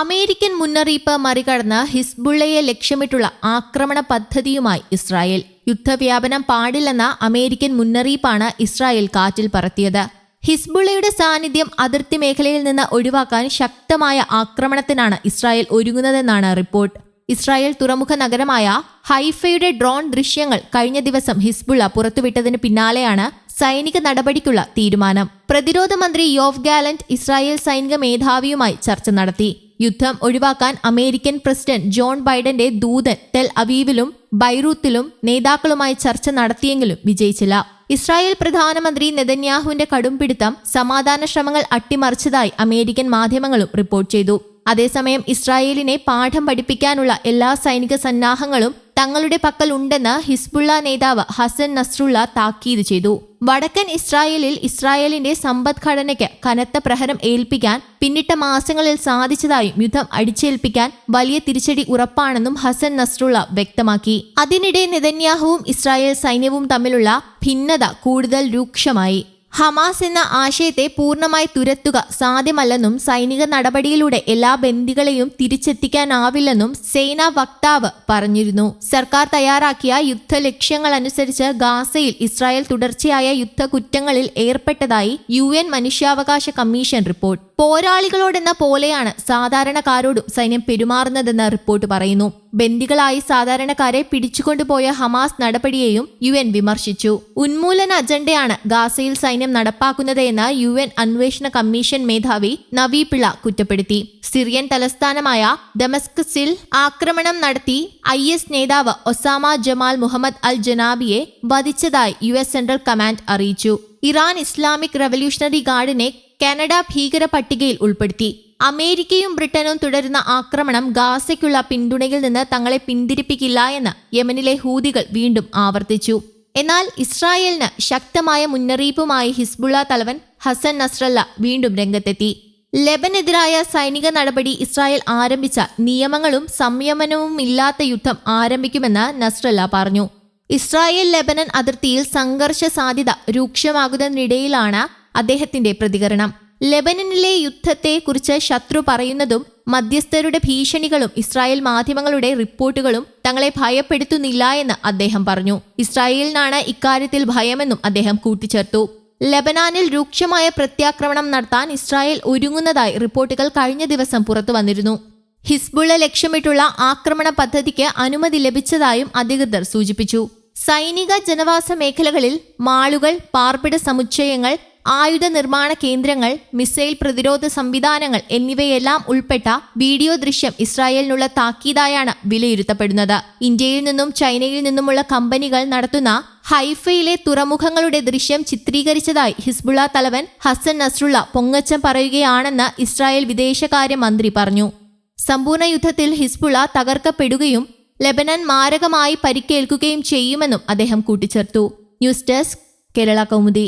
American മുന്നറിയിപ്പ് മറികടന്ന് ഹിസ്ബുള്ളയെ ലക്ഷ്യമിട്ടുള്ള ആക്രമണ പദ്ധതിയുമായി ഇസ്രായേൽ. യുദ്ധവ്യാപനം പാടില്ലെന്ന അമേരിക്കൻ മുന്നറിയിപ്പാണ് ഇസ്രായേൽ കാറ്റിൽ പറത്തിയത്. ഹിസ്ബുള്ളയുടെ സാന്നിധ്യം അതിർത്തി മേഖലയിൽ നിന്ന് ഒഴിവാക്കാൻ ശക്തമായ ആക്രമണത്തിനാണ് ഇസ്രായേൽ ഒരുങ്ങുന്നതെന്നാണ് റിപ്പോർട്ട്. ഇസ്രായേൽ തുറമുഖ നഗരമായ ഹൈഫയുടെ ഡ്രോൺ ദൃശ്യങ്ങൾ കഴിഞ്ഞ ദിവസം ഹിസ്ബുള്ള പുറത്തുവിട്ടതിന് പിന്നാലെയാണ് സൈനിക നടപടിക്കുള്ള തീരുമാനം. പ്രതിരോധ മന്ത്രി യോഫ് ഗാലന്റ് ഇസ്രായേൽ സൈനിക മേധാവിയുമായി ചർച്ച നടത്തി. യുദ്ധം ഒഴിവാക്കാൻ അമേരിക്കൻ പ്രസിഡന്റ് ജോൺ ബൈഡന്റെ ദൂതൻ തെൽ അവീവിലും ബൈറൂത്തിലും നേതാക്കളുമായി ചർച്ച നടത്തിയെങ്കിലും വിജയിച്ചില്ല. ഇസ്രായേൽ പ്രധാനമന്ത്രി നെതന്യാഹുവിന്റെ കടുംപിടുത്തം സമാധാന ശ്രമങ്ങൾ അട്ടിമറിച്ചതായി അമേരിക്കൻ മാധ്യമങ്ങളും റിപ്പോർട്ട് ചെയ്തു. അതേസമയം ഇസ്രായേലിനെ പാഠം പഠിപ്പിക്കാനുള്ള എല്ലാ സൈനിക സന്നാഹങ്ങളും തങ്ങളുടെ പക്കൽ ഉണ്ടെന്ന് ഹിസ്ബുള്ള നേതാവ് ഹസൻ നസ്രുള്ള താക്കീത് ചെയ്തു. വടക്കൻ ഇസ്രായേലിൽ ഇസ്രായേലിന്റെ സമ്പദ്ഘടനയ്ക്ക് കനത്ത പ്രഹരം ഏൽപ്പിക്കാൻ പിന്നിട്ട മാസങ്ങളിൽ സാധിച്ചതായും യുദ്ധം അടിച്ചേൽപ്പിക്കാൻ വലിയ തിരിച്ചടി ഉറപ്പാണെന്നും ഹസൻ നസ്രുള്ള വ്യക്തമാക്കി. അതിനിടെ നെതന്യാഹുവും ഇസ്രായേൽ സൈന്യവും തമ്മിലുള്ള ഭിന്നത കൂടുതൽ രൂക്ഷമായി. ഹമാസ് എന്ന ആശയത്തെ പൂർണമായി തുരത്തുക സാധ്യമല്ലെന്നും സൈനിക നടപടിയിലൂടെ എല്ലാ ബന്ദികളെയും തിരിച്ചെത്തിക്കാനാവില്ലെന്നും സേനാ വക്താവ് പറഞ്ഞിരുന്നു. സർക്കാർ തയ്യാറാക്കിയ യുദ്ധ അനുസരിച്ച് ഗാസയിൽ ഇസ്രായേൽ തുടർച്ചയായ യുദ്ധ കുറ്റങ്ങളിൽ ഏർപ്പെട്ടതായി യു മനുഷ്യാവകാശ കമ്മീഷൻ റിപ്പോർട്ട്. പോരാളികളോടെന്ന പോലെയാണ് സാധാരണക്കാരോടും സൈന്യം പെരുമാറുന്നതെന്ന് റിപ്പോർട്ട് പറയുന്നു. ബന്ദികളായി സാധാരണക്കാരെ പിടിച്ചുകൊണ്ടുപോയ ഹമാസ് നടപടിയെയും യു എൻ വിമർശിച്ചു. ഉന്മൂലന അജണ്ടയാണ് ഗാസയിൽ സൈന്യം നടപ്പാക്കുന്നത് എന്ന് യു എൻ അന്വേഷണ കമ്മീഷൻ മേധാവി നവീ പിള്ള കുറ്റപ്പെടുത്തി. സിറിയൻ തലസ്ഥാനമായ ഡെമസ്കസിൽ ആക്രമണം നടത്തി ഐ എസ് നേതാവ് ഒസാമ ജമാൽ മുഹമ്മദ് അൽ ജനാബിയെ വധിച്ചതായി യു എസ് സെൻട്രൽ കമാൻഡ് അറിയിച്ചു. ഇറാൻ ഇസ്ലാമിക് റവല്യൂഷണറി ഗാർഡിനെ കാനഡ ഭീകര പട്ടികയിൽ ഉൾപ്പെടുത്തി. അമേരിക്കയും ബ്രിട്ടനും തുടരുന്ന ആക്രമണം ഗാസയ്ക്കുള്ള പിന്തുണയിൽ നിന്ന് തങ്ങളെ പിന്തിരിപ്പിക്കില്ല എന്ന് യമനിലെ ഹൂതികൾ വീണ്ടും ആവർത്തിച്ചു. എന്നാൽ ഇസ്രായേലിന് ശക്തമായ മുന്നറിയിപ്പുമായി ഹിസ്ബുള്ള തലവൻ ഹസൻ നസ്രല്ല വീണ്ടും രംഗത്തെത്തി. ലെബനെതിരായ സൈനിക നടപടി ഇസ്രായേൽ ആരംഭിച്ച നിയമങ്ങളും സംയമനവും ഇല്ലാത്ത യുദ്ധം ആരംഭിക്കുമെന്ന് നസ്രല്ല പറഞ്ഞു. ഇസ്രായേൽ ലെബനൻ അതിർത്തിയിൽ സംഘർഷ സാധ്യത രൂക്ഷമാകുന്നതിനിടയിലാണ് അദ്ദേഹത്തിന്റെ പ്രതികരണം. ലെബനനിലെ യുദ്ധത്തെക്കുറിച്ച് ശത്രു പറയുന്നതും മധ്യസ്ഥരുടെ ഭീഷണികളും ഇസ്രായേൽ മാധ്യമങ്ങളുടെ റിപ്പോർട്ടുകളും തങ്ങളെ ഭയപ്പെടുത്തുന്നില്ല എന്ന് അദ്ദേഹം പറഞ്ഞു. ഇസ്രായേലിനാണ് ഇക്കാര്യത്തിൽ ഭയമെന്നും അദ്ദേഹം കൂട്ടിച്ചേർത്തു. ലബനാനിൽ രൂക്ഷമായ പ്രത്യാക്രമണം നടത്താൻ ഇസ്രായേൽ ഒരുങ്ങുന്നതായി റിപ്പോർട്ടുകൾ കഴിഞ്ഞ ദിവസം പുറത്തു വന്നിരുന്നു. ഹിസ്ബുള്ള ലക്ഷ്യമിട്ടുള്ള ആക്രമണ പദ്ധതിക്ക് അനുമതി ലഭിച്ചതായും അധികൃതർ സൂചിപ്പിച്ചു. സൈനിക ജനവാസ മേഖലകളിൽ മാളുകൾ പാർപ്പിട സമുച്ചയങ്ങൾ ആയുധ നിർമ്മാണ കേന്ദ്രങ്ങൾ മിസൈൽ പ്രതിരോധ സംവിധാനങ്ങൾ എന്നിവയെല്ലാം ഉൾപ്പെട്ട വീഡിയോ ദൃശ്യം ഇസ്രായേലിനുള്ള താക്കീതായാണ് വിലയിരുത്തപ്പെടുന്നത്. ഇന്ത്യയിൽ നിന്നും ചൈനയിൽ നിന്നുമുള്ള കമ്പനികൾ നടത്തുന്ന ഹൈഫയിലെ തുറമുഖങ്ങളുടെ ദൃശ്യം ചിത്രീകരിച്ചതായി ഹിസ്ബുള്ള തലവൻ ഹസൻ നസ്രുള്ള പൊങ്ങച്ചം പറയുകയാണെന്ന് ഇസ്രായേൽ വിദേശകാര്യ മന്ത്രി പറഞ്ഞു. സമ്പൂർണ യുദ്ധത്തിൽ ഹിസ്ബുള്ള തകർക്കപ്പെടുകയും ലെബനൻ മാരകമായി പരിക്കേൽക്കുകയും ചെയ്യുമെന്നും അദ്ദേഹം കൂട്ടിച്ചേർത്തു. News desk Kerala Kaumudi.